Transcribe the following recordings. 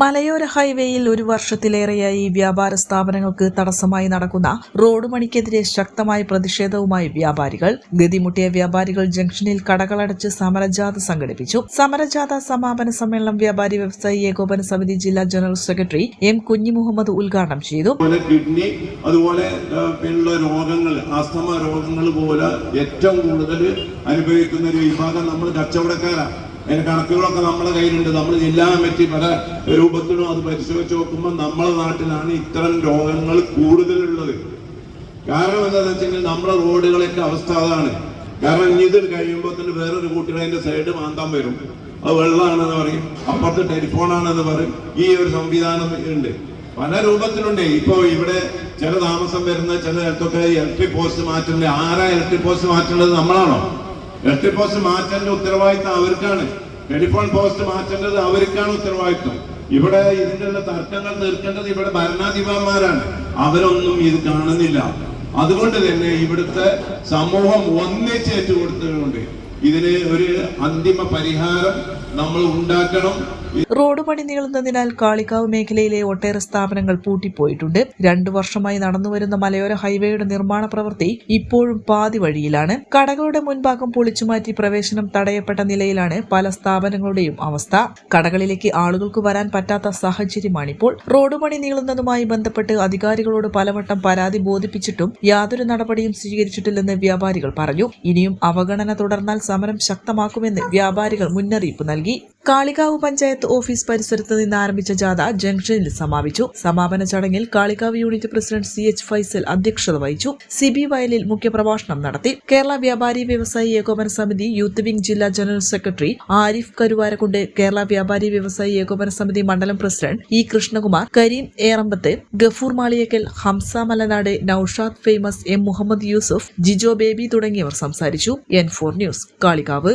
മലയോര ഹൈവേയിൽ ഒരു വർഷത്തിലേറെയായി വ്യാപാര സ്ഥാപനങ്ങൾക്ക് തടസ്സമായി നടക്കുന്ന റോഡ് പണിക്കെതിരെ ശക്തമായ പ്രതിഷേധവുമായി വ്യാപാരികൾ. ഗതിമുട്ടിയ വ്യാപാരികൾ ജംഗ്ഷനിൽ കടകളടച്ച് സമരജാഥ സംഘടിപ്പിച്ചു. സമരജാഥ സമാപന സമ്മേളനം വ്യാപാരി വ്യവസായി ഏകോപന സമിതി ജില്ലാ ജനറൽ സെക്രട്ടറി എം കുഞ്ഞി മുഹമ്മദ് ഉദ്ഘാടനം ചെയ്തു. കിഡ്നി അതുപോലെ രോഗങ്ങൾ ആസ്തമ രോഗങ്ങൾ പോലെ ഏറ്റവും കൂടുതൽ അനുഭവിക്കുന്ന ഒരു വിഭാഗം നമ്മൾ കച്ചവടക്കാരാണ്. അതിന്റെ കണക്കുകളൊക്കെ നമ്മുടെ കയ്യിലുണ്ട്. നമ്മൾ ജില്ലാ കമ്മിറ്റി പല രൂപത്തിലും അത് പരിശോധിച്ച് നോക്കുമ്പോൾ നമ്മുടെ നാട്ടിലാണ് ഇത്തരം രോഗങ്ങൾ കൂടുതലുള്ളത്. കാരണം എന്താണെന്ന് വെച്ചെങ്കിൽ നമ്മുടെ റോഡുകളൊക്കെ അവസ്ഥ അതാണ്. കാരണം ഇത് കഴിയുമ്പോൾ തന്നെ വേറൊരു കൂട്ടികൾ അതിന്റെ സൈഡ് മാന്താൻ വരും. അത് വെള്ളമാണെന്ന് പറയും. അപ്പുറത്ത് ടെലിഫോണാണെന്ന് പറയും. ഈ ഒരു സംവിധാനം ഉണ്ട്. പല രൂപത്തിലുണ്ട്. ഇപ്പൊ ഇവിടെ ചില താമസം വരുന്ന ചില സ്ഥലത്തൊക്കെ ഇലക്ട്രിക് പോസ്റ്റ് മാറ്റുന്നത് ആരാ ഇലക്ട്രിക് പോസ്റ്റ് മാറ്റേണ്ടത് നമ്മളാണോ? ഇലക്ട്രിക് പോസ്റ്റ് മാറ്റേണ്ട ഉത്തരവാദിത്തം അവർക്കാണ്. ടെലിഫോൺ പോസ്റ്റ് മാറ്റേണ്ടത് അവർക്കാണ് ഉത്തരവാദിത്തം ഇവിടെ ഇതിന്റെ തർക്കങ്ങൾ തീർക്കേണ്ടത് ഇവിടെ ഭരണാധിപന്മാരാണ്. അവരൊന്നും ഇത് കാണുന്നില്ല. അതുകൊണ്ട് തന്നെ ഇവിടുത്തെ സമൂഹം ഒന്നിച്ചേറ്റ് കൊടുത്തതുകൊണ്ട് ഇതിന് ഒരു അന്തിമ പരിഹാരം നമ്മൾ ഉണ്ടാക്കണം. റോഡ് പണി നീളുന്നതിനാൽ കാളിക്കാവ് മേഖലയിലെ ഒട്ടേറെ സ്ഥാപനങ്ങൾ പൂട്ടിപ്പോയിട്ടുണ്ട്. രണ്ടു വർഷമായി നടന്നുവരുന്ന മലയോര ഹൈവേയുടെ നിർമ്മാണ പ്രവൃത്തി ഇപ്പോഴും പാതി വഴിയിലാണ്. കടകളുടെ മുൻഭാഗം പൊളിച്ചുമാറ്റി പ്രവേശനം തടയപ്പെട്ട നിലയിലാണ് പല സ്ഥാപനങ്ങളുടെയും അവസ്ഥ. കടകളിലേക്ക് ആളുകൾക്ക് വരാൻ പറ്റാത്ത സാഹചര്യമാണിപ്പോൾ. റോഡ് പണി നീളുന്നതുമായി ബന്ധപ്പെട്ട് അധികാരികളോട് പലവട്ടം പരാതി ബോധിപ്പിച്ചിട്ടും യാതൊരു നടപടിയും സ്വീകരിച്ചിട്ടില്ലെന്ന് വ്യാപാരികൾ പറഞ്ഞു. ഇനിയും അവഗണന തുടർന്നാൽ സമരം ശക്തമാക്കുമെന്ന് വ്യാപാരികൾ മുന്നറിയിപ്പ് നൽകി കാളികാവ് പഞ്ചായത്ത് ഓഫീസ് പരിസരത്ത് നിന്ന് ആരംഭിച്ച ജാഥ ജംഗ്ഷനിൽ സമാപിച്ചു. സമാപന ചടങ്ങിൽ Kalikavu unit president C H Faisal അധ്യക്ഷത വഹിച്ചു. സി ബി വയലിൽ മുഖ്യപ്രഭാഷണം നടത്തി. കേരള വ്യാപാരി വ്യവസായി ഏകോപന സമിതി യൂത്ത് വിംഗ് ജില്ലാ ജനറൽ സെക്രട്ടറി ആരിഫ് കരുവാരക്കുണ്ട് കേരള വ്യാപാരി വ്യവസായി ഏകോപന സമിതി മണ്ഡലം president E Krishnakumar Kareem Erambath Gafoor Maliyakkal Hamsa Malanad Naushad famous M Muhammad Yusuf Jijo Baby തുടങ്ങിയവർ സംസാരിച്ചു. N four news Kalikavu.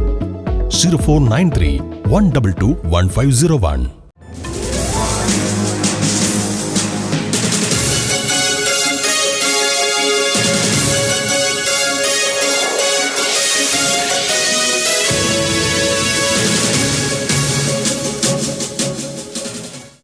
zero four nine three one double two one five zero one